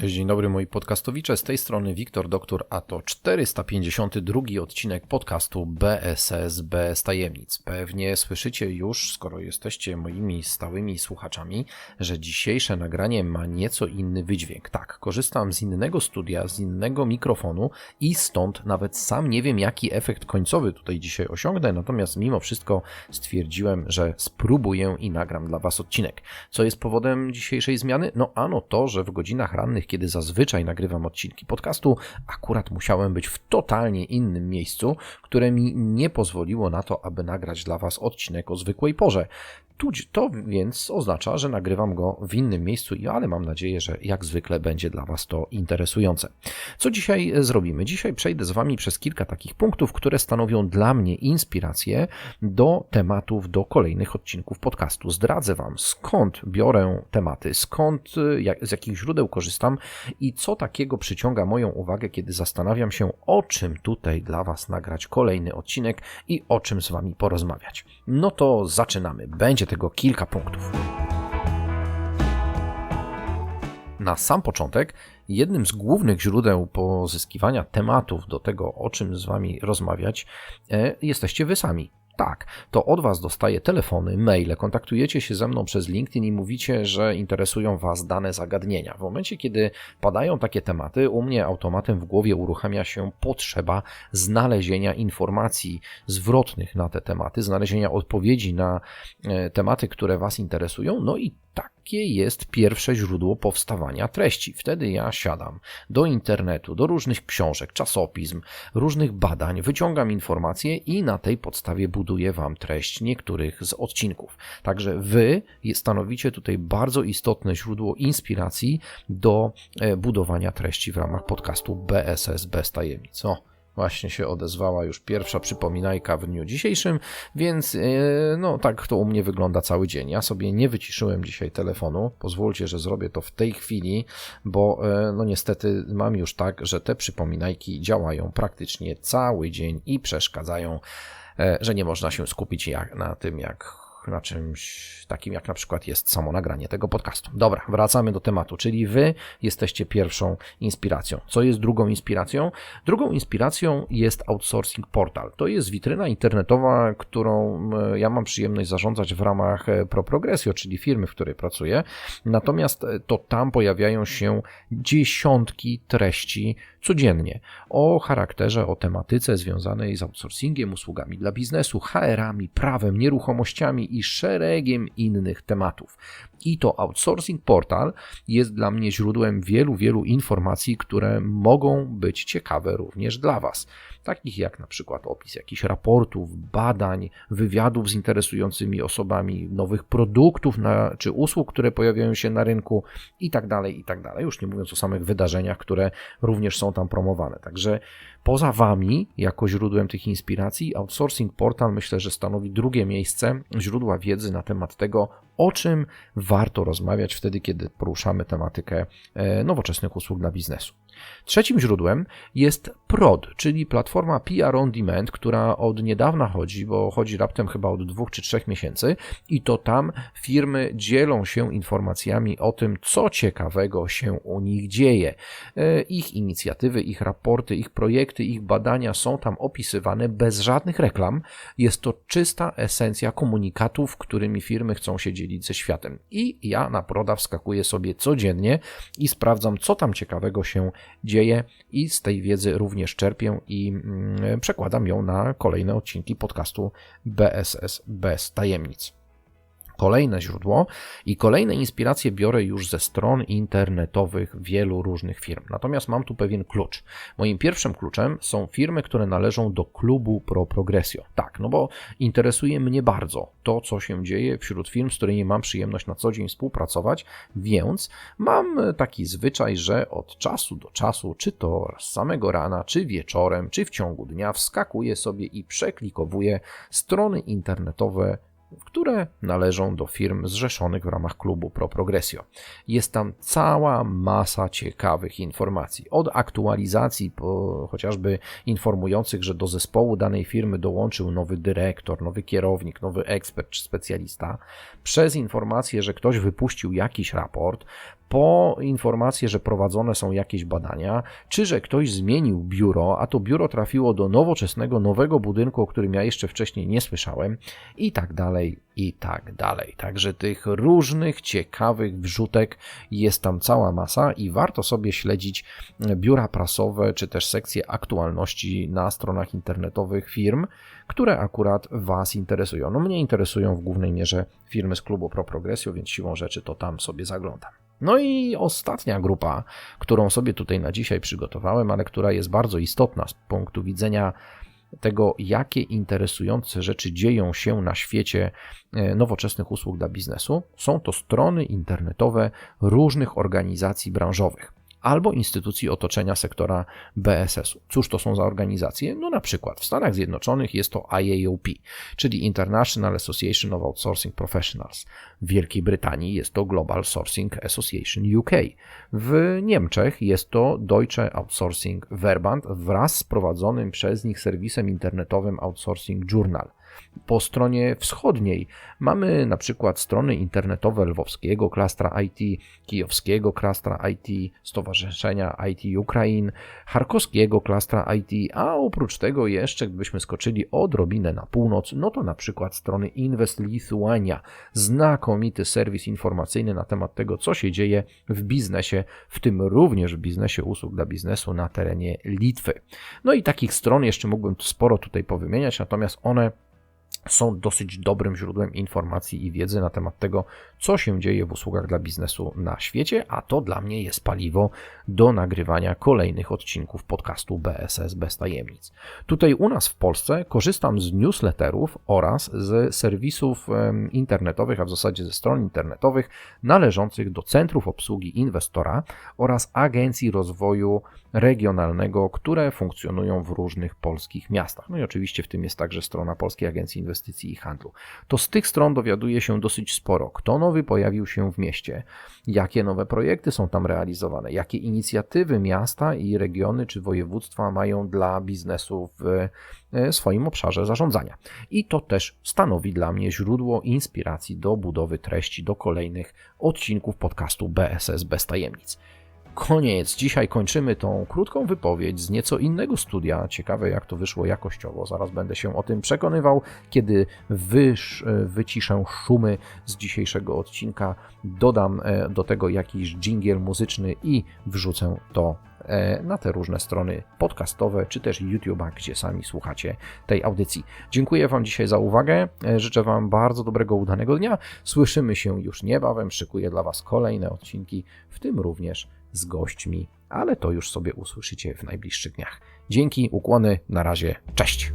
Cześć, dzień dobry moi podcastowicze, z tej strony Wiktor Doktor, a to 452 odcinek podcastu BSS bez tajemnic. Pewnie słyszycie już, skoro jesteście moimi stałymi słuchaczami, że dzisiejsze nagranie ma nieco inny wydźwięk. Tak, korzystam z innego studia, z innego mikrofonu i stąd nawet sam nie wiem jaki efekt końcowy tutaj dzisiaj osiągnę, natomiast mimo wszystko stwierdziłem, że spróbuję i nagram dla Was odcinek. Co jest powodem dzisiejszej zmiany? No ano to, że w godzinach rannych kiedy zazwyczaj nagrywam odcinki podcastu, akurat musiałem być w totalnie innym miejscu, które mi nie pozwoliło na to, aby nagrać dla Was odcinek o zwykłej porze. To więc oznacza, że nagrywam go w innym miejscu, ale mam nadzieję, że jak zwykle będzie dla Was to interesujące. Co dzisiaj zrobimy? Dzisiaj przejdę z Wami przez kilka takich punktów, które stanowią dla mnie inspirację do tematów, do kolejnych odcinków podcastu. Zdradzę Wam, skąd biorę tematy, skąd, jak, z jakich źródeł korzystam i co takiego przyciąga moją uwagę, kiedy zastanawiam się, o czym tutaj dla Was nagrać kolejny odcinek i o czym z Wami porozmawiać. No to zaczynamy. Będzie tego kilka punktów. Na sam początek, jednym z głównych źródeł pozyskiwania tematów do tego, o czym z Wami rozmawiać, e, jesteście Wy sami. Tak, to od Was dostaję telefony, maile, kontaktujecie się ze mną przez LinkedIn i mówicie, że interesują Was dane zagadnienia. W momencie, kiedy padają takie tematy, u mnie automatem w głowie uruchamia się potrzeba znalezienia informacji zwrotnych na te tematy, znalezienia odpowiedzi na e, tematy, które Was interesują, no i takie jest pierwsze źródło powstawania treści. Wtedy ja siadam do internetu, do różnych książek, czasopism, różnych badań, wyciągam informacje i na tej podstawie buduję Wam treść niektórych z odcinków. Także Wy stanowicie tutaj bardzo istotne źródło inspiracji do e, budowania treści w ramach podcastu BSS bez tajemnic. O, Właśnie się odezwała już pierwsza przypominajka w dniu dzisiejszym, więc e, no tak to u mnie wygląda cały dzień. Ja sobie nie wyciszyłem dzisiaj telefonu. Pozwólcie, że zrobię to w tej chwili, bo e, no niestety mam już tak, że te przypominajki działają praktycznie cały dzień i przeszkadzają, e, że nie można się skupić jak, na tym, jak na czymś takim jak na przykład jest samo nagranie tego podcastu. Dobra, wracamy do tematu, czyli wy jesteście pierwszą inspiracją. Co jest drugą inspiracją? Drugą inspiracją jest Outsourcing Portal. To jest witryna internetowa, którą ja mam przyjemność zarządzać w ramach e, ProProgresio, czyli firmy, w której pracuję. Natomiast e, to tam pojawiają się dziesiątki treści codziennie o charakterze, o tematyce związanej z outsourcingiem, usługami dla biznesu, HR-ami, prawem, nieruchomościami i szeregiem innych tematów. I to Outsourcing Portal jest dla mnie źródłem wielu, wielu informacji, które mogą być ciekawe również dla Was. Takich jak na przykład opis jakichś raportów, badań, wywiadów z interesującymi osobami, nowych produktów na, czy usług, które pojawiają się na rynku i tak dalej, i tak. Już nie mówiąc o samych wydarzeniach, które również są tam promowane. Także poza Wami, jako źródłem tych inspiracji, Outsourcing Portal myślę, że stanowi drugie miejsce źródła wiedzy na temat tego, o czym warto rozmawiać wtedy, kiedy poruszamy tematykę e, nowoczesnych usług dla biznesu. Trzecim źródłem jest PROD, czyli platforma PR on demand, która od niedawna chodzi, bo chodzi raptem chyba od dwóch czy trzech miesięcy i to tam firmy dzielą się informacjami o tym, co ciekawego się u nich dzieje. E, ich inicjatywy, ich raporty, ich projekty, ich badania są tam opisywane bez żadnych reklam. Jest to czysta esencja komunikatów, którymi firmy chcą się dzielić ze światem. I ja na PRODA wskakuję sobie codziennie i sprawdzam, co tam ciekawego się dzieje i z tej wiedzy również czerpię i mm, przekładam ją na kolejne odcinki podcastu BSS bez tajemnic kolejne źródło i kolejne inspiracje biorę już ze stron internetowych wielu różnych firm. Natomiast mam tu pewien klucz. Moim pierwszym kluczem są firmy, które należą do klubu Pro Progressio. Tak, no bo interesuje mnie bardzo to, co się dzieje wśród firm, z którymi mam przyjemność na co dzień współpracować, więc mam taki zwyczaj, że od czasu do czasu, czy to z samego rana, czy wieczorem, czy w ciągu dnia, wskakuję sobie i przeklikowuję strony internetowe które należą do firm zrzeszonych w ramach klubu Pro Progressio. Jest tam cała masa ciekawych informacji. Od aktualizacji, po, chociażby informujących, że do zespołu danej firmy dołączył nowy dyrektor, nowy kierownik, nowy ekspert czy specjalista, przez informację, że ktoś wypuścił jakiś raport, po informację, że prowadzone są jakieś badania, czy że ktoś zmienił biuro, a to biuro trafiło do nowoczesnego, nowego budynku, o którym ja jeszcze wcześniej nie słyszałem, i tak dalej, i tak dalej. Także tych różnych ciekawych wrzutek jest tam cała masa i warto sobie śledzić biura prasowe, czy też sekcje aktualności na stronach internetowych firm, które akurat Was interesują. No mnie interesują w głównej mierze firmy z klubu Pro Progresio, więc siłą rzeczy to tam sobie zaglądam. No i ostatnia grupa, którą sobie tutaj na dzisiaj przygotowałem, ale która jest bardzo istotna z punktu widzenia tego, jakie interesujące rzeczy dzieją się na świecie e, nowoczesnych usług dla biznesu, są to strony internetowe różnych organizacji branżowych albo instytucji otoczenia sektora BSS-u. Cóż to są za organizacje? No na przykład w Stanach Zjednoczonych jest to IAOP, czyli International Association of Outsourcing Professionals. W Wielkiej Brytanii jest to Global Sourcing Association UK. W Niemczech jest to Deutsche Outsourcing Verband wraz z prowadzonym przez nich serwisem internetowym Outsourcing Journal. Po stronie wschodniej mamy na przykład strony internetowe lwowskiego klastra IT, kijowskiego klastra IT, Stowarzyszenia IT Ukrain, charkowskiego klastra IT, a oprócz tego jeszcze, gdybyśmy skoczyli odrobinę na północ, no to na przykład strony Invest Lithuania, znakomity serwis informacyjny na temat tego, co się dzieje w biznesie, w tym również w biznesie usług dla biznesu na terenie Litwy. No i takich stron jeszcze mógłbym sporo tutaj powymieniać, natomiast one są dosyć dobrym źródłem informacji i wiedzy na temat tego, co się dzieje w usługach dla biznesu na świecie, a to dla mnie jest paliwo do nagrywania kolejnych odcinków podcastu BSS bez tajemnic. Tutaj u nas w Polsce korzystam z newsletterów oraz z serwisów internetowych, a w zasadzie ze stron internetowych należących do centrów obsługi inwestora oraz agencji rozwoju regionalnego, które funkcjonują w różnych polskich miastach. No i oczywiście w tym jest także strona Polskiej Agencji Inwestycji i Handlu. To z tych stron dowiaduje się dosyć sporo, kto nowy pojawił się w mieście, jakie nowe projekty są tam realizowane, jakie inicjatywy miasta i regiony czy województwa mają dla biznesu w e, swoim obszarze zarządzania. I to też stanowi dla mnie źródło inspiracji do budowy treści do kolejnych odcinków podcastu BSS bez tajemnic koniec. Dzisiaj kończymy tą krótką wypowiedź z nieco innego studia. Ciekawe, jak to wyszło jakościowo. Zaraz będę się o tym przekonywał, kiedy wysz, wyciszę szumy z dzisiejszego odcinka. Dodam e, do tego jakiś dżingiel muzyczny i wrzucę to e, na te różne strony podcastowe, czy też YouTube'a, gdzie sami słuchacie tej audycji. Dziękuję Wam dzisiaj za uwagę. E, życzę Wam bardzo dobrego, udanego dnia. Słyszymy się już niebawem. Szykuję dla Was kolejne odcinki, w tym również z gośćmi, ale to już sobie usłyszycie w najbliższych dniach. Dzięki, ukłony, na razie, cześć.